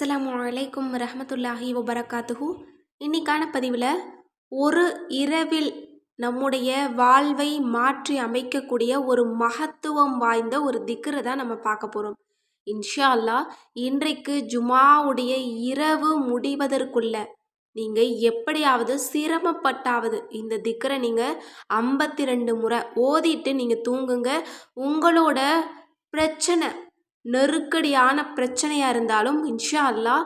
அஸ்லாம் அலைக்கும் ரஹமத்துல்லாஹி வபரகாத்துஹு. இன்னைக்கான பதிவில் ஒரு இரவில் நம்முடைய வாழ்வை மாற்றி அமைக்கக்கூடிய ஒரு மகத்துவம் வாய்ந்த ஒரு திக்ரை தான் நம்ம பார்க்க போகிறோம் இன்ஷா அல்லாஹ் இன்றைக்கு ஜுமாவுடைய இரவு முடிவதற்குள்ள நீங்கள் எப்படியாவது சிரமப்பட்டாவது இந்த திக்கரை நீங்கள் ஐம்பத்தி ரெண்டு முறை ஓதிட்டு நீங்கள் தூங்குங்க. உங்களோட பிரச்சனை நெருக்கடியான பிரச்சனையாக இருந்தாலும் இன்ஷா அல்லாஹ்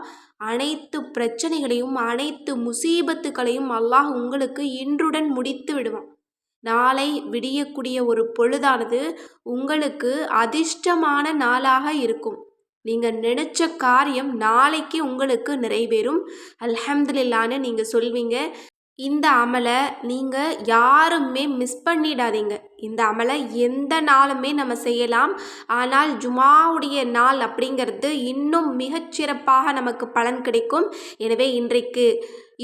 அனைத்து பிரச்சனைகளையும் அனைத்து முசீபத்துக்களையும் அல்லாஹ் உங்களுக்கு இன்றுடன் முடித்து விடுவான். நாளை விடியக்கூடிய ஒரு பொழுதானது உங்களுக்கு அதிர்ஷ்டமான நாளாக இருக்கும். நீங்கள் நினச்ச காரியம் நாளைக்கு உங்களுக்கு நிறைவேறும். அல்ஹம்துலில்லான்னு நீங்கள் சொல்வீங்க. இந்த அமலை நீங்கள் யாருமே மிஸ் பண்ணிடாதீங்க. இந்த அமலை எந்த நாளுமே நம்ம செய்யலாம். ஆனால் ஜுமாவுடைய நாள் அப்படிங்கிறது இன்னும் மிகச்சிறப்பாக நமக்கு பலன் கிடைக்கும். எனவே இன்றைக்கு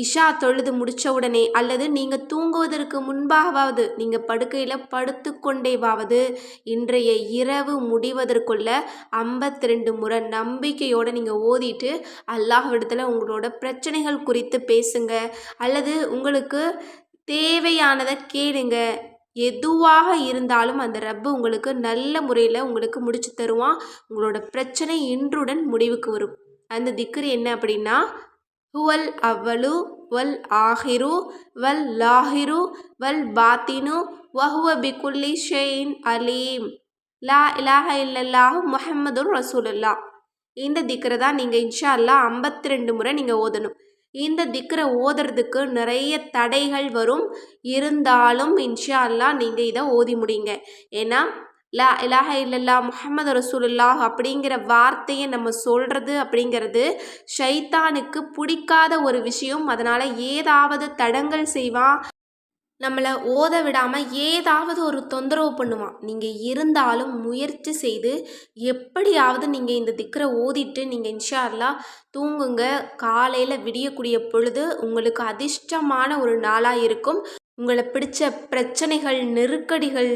இஷா தொழுது முடித்த உடனே அல்லது நீங்கள் தூங்குவதற்கு முன்பாகவாவது நீங்கள் படுக்கையில் படுத்து கொண்டேவாவது இன்றைய இரவு முடிவதற்குள்ள ஐம்பத்தி ரெண்டு முறை நம்பிக்கையோடு நீங்கள் ஓதிட்டு அல்லாஹ்விடத்தில் உங்களோட பிரச்சனைகள் குறித்து பேசுங்க. அல்லது உங்களுக்கு தேவையானதை கேளுங்க. எதுவாக இருந்தாலும் அந்த ரப்பு உங்களுக்கு நல்ல முறையில் உங்களுக்கு முடிச்சு தருவான். உங்களோட பிரச்சனை இன்றுடன் முடிவுக்கு வரும். அந்த திக்ரு என்ன அப்படின்னா ஹுவல் அவ்வளு வல் ஆஹிரு வல் லாஹிரு வல் பாத்தினு வஹுவ பிகுல்லி ஷெயின் அலீம். லா இலாஹ இல்லல்லாஹு முஹம்மதுர் ரசூலுல்லா இந்த திக்கரை தான் நீங்கள் இன்ஷா அல்லா ஐம்பத்தி ரெண்டு முறை நீங்கள் ஓதணும். இந்த திக்கரை ஓதுறதுக்கு நிறைய தடைகள் வரும். இருந்தாலும் இன்ஷா அல்லா நீங்கள் இதை ஓதி முடியுங்க ஏன்னா லா இலாஹ இல்லல்லா முஹம்மது ரசூலுல்லாஹ் அப்படிங்கிற வார்த்தையை நம்ம சொல்கிறது அப்படிங்கிறது ஷைத்தானுக்கு பிடிக்காத ஒரு விஷயம். அதனால் ஏதாவது தடங்கள் செய்வான். நம்மளை ஓத விடாமல் ஏதாவது ஒரு தொந்தரவு பண்ணுவான். நீங்கள் இருந்தாலும் முயற்சி செய்து எப்படியாவது நீங்கள் இந்த திக்கரை ஓதிட்டு நீங்கள் இன்ஷா அல்லா தூங்குங்க. காலையில் விடியக்கூடிய பொழுது உங்களுக்கு அதிர்ஷ்டமான ஒரு நாளாக இருக்கும். உங்களை பிடிச்ச பிரச்சனைகள் நெருக்கடிகள்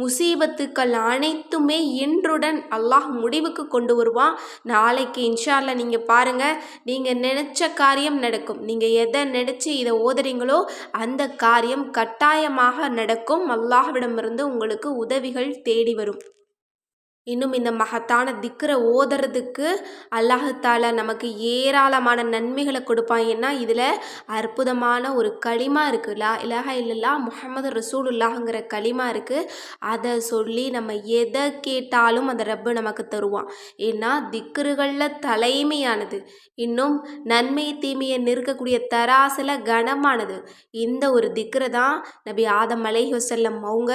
முசீபத்துக்கள் அனைத்துமே இன்றுடன் அல்லாஹ் முடிவுக்கு கொண்டு வருவான். நாளைக்கு இன்ஷால்ல நீங்கள் பாருங்கள் நீங்கள் நினச்ச காரியம் நடக்கும். நீங்கள் எதை நினச்சி இதை ஓதுறீங்களோ அந்த காரியம் கட்டாயமாக நடக்கும். அல்லாஹ்விடமிருந்து உங்களுக்கு உதவிகள் தேடி வரும். இன்னும் இந்த மகத்தான திக்கரை ஓதுறதுக்கு அல்லாஹால நமக்கு ஏராளமான நன்மைகளை கொடுப்பான். ஏன்னா இதில் அற்புதமான ஒரு களிமா இருக்குது லா இலஹா இல்லல்லா முகமது ரசூலுல்லாங்கிற களிமா இருக்குது அதை சொல்லி நம்ம எதை கேட்டாலும் அந்த ரப்பு நமக்கு தருவான். ஏன்னா திக்ருகளில் தலைமையானது. இன்னும் நன்மை தீமையை நிற்கக்கூடிய தராசில் கனமானது. இந்த ஒரு திக்ரை தான் நபி ஆதம் அலை வசல்லம் அவங்க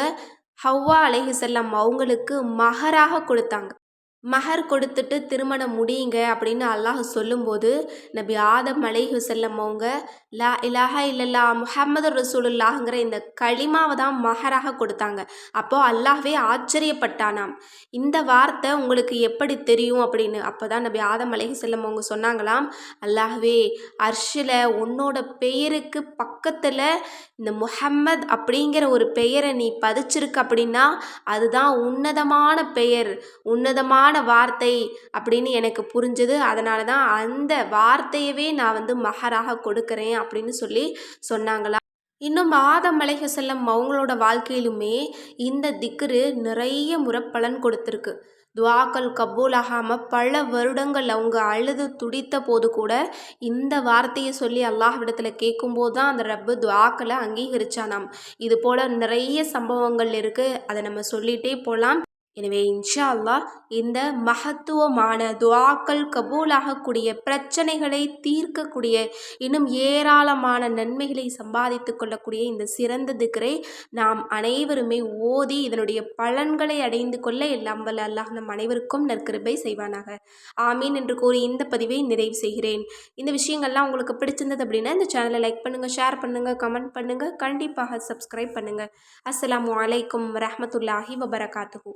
ஹவ்வா அலைஹிசல்லாம் அவங்களுக்கு மகராக கொடுத்தாங்க. மஹர் கொடுத்துட்டு திருமணம் முடியுங்க அப்படின்னு அல்லாஹ் சொல்லும்போது நபி ஆதம் அலைஹு செல்லம் அவங்க லா இலாஹா இல்லல்லா முஹம்மது ரசூலுல்லாஹுங்கிற இந்த களிமாவை தான் மஹராக கொடுத்தாங்க. அப்போது அல்லாஹ்வே ஆச்சரியப்பட்டானாம். இந்த வார்த்தை உங்களுக்கு எப்படி தெரியும் அப்படின்னு? அப்போ தான் நபி ஆதம் அலைஹு செல்லம் அவங்க சொன்னாங்களாம் அல்லாஹ்வே அர்ஷில் உன்னோட பெயருக்கு பக்கத்தில் இந்த முஹம்மத் அப்படிங்கிற ஒரு பெயரை நீ பதிச்சிருக்க அப்படின்னா அதுதான் உன்னதமான பெயர். உன்னதமான அழகான வார்த்தை அப்படின்னு எனக்கு புரிஞ்சது. அதனால தான் அந்த வார்த்தையவே நான் வந்து மகராக கொடுக்குறேன் அப்படின்னு சொல்லி சொன்னாங்களா? இன்னும் ஆதமலைக செல்லம் அவங்களோட வாழ்க்கையிலுமே இந்த திக்ரு நிறைய முறை பலன் கொடுத்துருக்கு. துவாக்கள் கபூலாகாமல் பல வருடங்கள் அவங்க அழுது துடித்த போது கூட இந்த வார்த்தையை சொல்லி அல்லாஹ்விடத்தில் கேட்கும்போது தான் அந்த ரப்பு துவாக்களை அங்கீகரிச்சானாம். இது போல் நிறைய சம்பவங்கள் இருக்குது அதை நம்ம சொல்லிகிட்டே போகலாம் எனவே இன்ஷா அல்லாஹ் இந்த மகத்துவமான துவாக்கள் கபூலாகக்கூடிய பிரச்சனைகளை தீர்க்கக்கூடிய இன்னும் ஏராளமான நன்மைகளை சம்பாதித்து கொள்ளக்கூடிய இந்த சிறந்த திக்கரை நாம் அனைவருமே ஓதி இதனுடைய பலன்களை அடைந்து கொள்ள எல்லாம் வல்ல அல்லாஹ் நம் அனைவருக்கும் நற்கிருபை செய்வானாக. ஆமீன் என்று கூறி இந்த பதிவை நிறைவு செய்கிறேன். இந்த விஷயங்கள்லாம் உங்களுக்கு பிடிச்சிருந்தது அப்படின்னா இந்த சேனலை லைக் பண்ணுங்கள் ஷேர் பண்ணுங்கள் கமெண்ட் பண்ணுங்கள் கண்டிப்பாக சப்ஸ்கிரைப் பண்ணுங்கள் அஸ்லாம் வலைக்கம் வரமத்துல்லாஹி வபரகாத்துகு